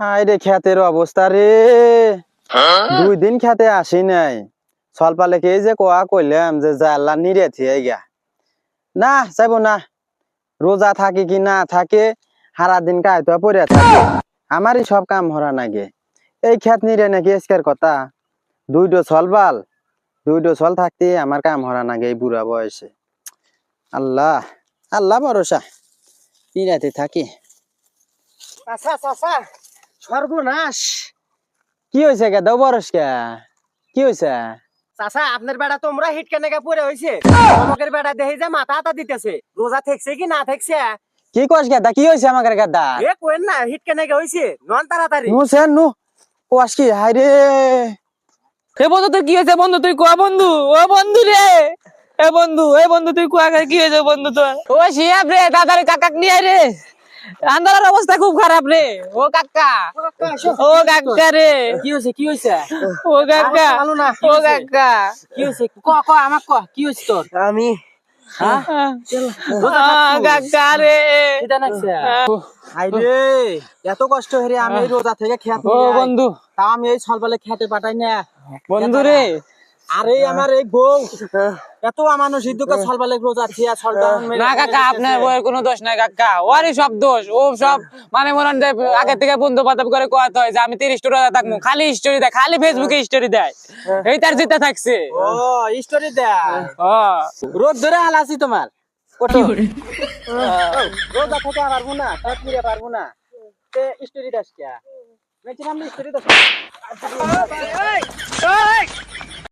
High রে খেতের অবস্থা রে। দুই দিন খেতে আসি নাই। সলপালে কে যে কোয়া কইলাম যে জাল্লা নিরে থিয়ে গা না, যাইব না। রোজা থাকি কি না থাকে হারা দিন কায়তো পড়ে থাকে। আমারই সব কাম হরা নাগে। এই খেত নিরে নাকি এসকের কথা। দুইটো সলবাল দুইটো সল থাকতে আমার কাম হরা নাগে এই বুড়া বয়সে। আল্লাহ আল্লাহ ভরসা। নিরাতে থাকি। চাচা চাচা সর্বনাশ। কি হয়েছে কে? দাও বরস কে? কি হয়েছে চাচা আপনার বেড়া তোমরা হিট কেনে পরে হয়েছে আমাদের বেড়া দেখে যে মাথা হাতা দিতেছে। রোজা থেকছে কি না থেকছে? কি কস গেদা কি হয়েছে আমাকে গেদা এ কোয়েন না হিট কেনে হয়েছে নন তাড়াতাড়ি। নু সেন নু। কস কি? হাই রে। এ বন্ধু তুই কি হয়েছে বন্ধু? তুই কোয়া বন্ধু? ও বন্ধু রে! এ বন্ধু এ বন্ধু তুই কোয়া কি হয়েছে বন্ধু তোর? ও শিয়াব রে দাদারে কাকাক নিয়ে রে। আন্দারের অবস্থা খুব খারাপ রে। ও কাকা। ও কাকা রে। কি হয়েছে কি হয়েছে? ও কাকা। ও কাকা। কি হয়েছে? ক ক আমাক ক কি হয়েছে তোর? আমি রে। এত কষ্ট হরে আমি এই রোজা থেকে খেত বন্ধু। তা আমি এই সলবালে খেতে পাঠাই না। বন্ধু রে। আরে আমার এই বউ এত মানুষ ইদ্যুকে সলবালে রোজা থিয়া সলটা না কাকা আপনার বইয়ের কোনো দোষ নাই কাকা। ওরই সব দোষ। ও সব মানে মনে আগে থেকে বন্ধু বান্ধব করে কথা হয় যে আমি তিরিশ টাকা থাকব খালি স্টোরি দেয় খালি ফেসবুকে স্টোরি দেয়। এই তার জিতে থাকছে। ও স্টোরি দেয়। ও রোদ ধরে তোমার। ওঠো। থেকে পারব না পারব না। তে স্টোরি দাস কিয়া স্টোরি দাস?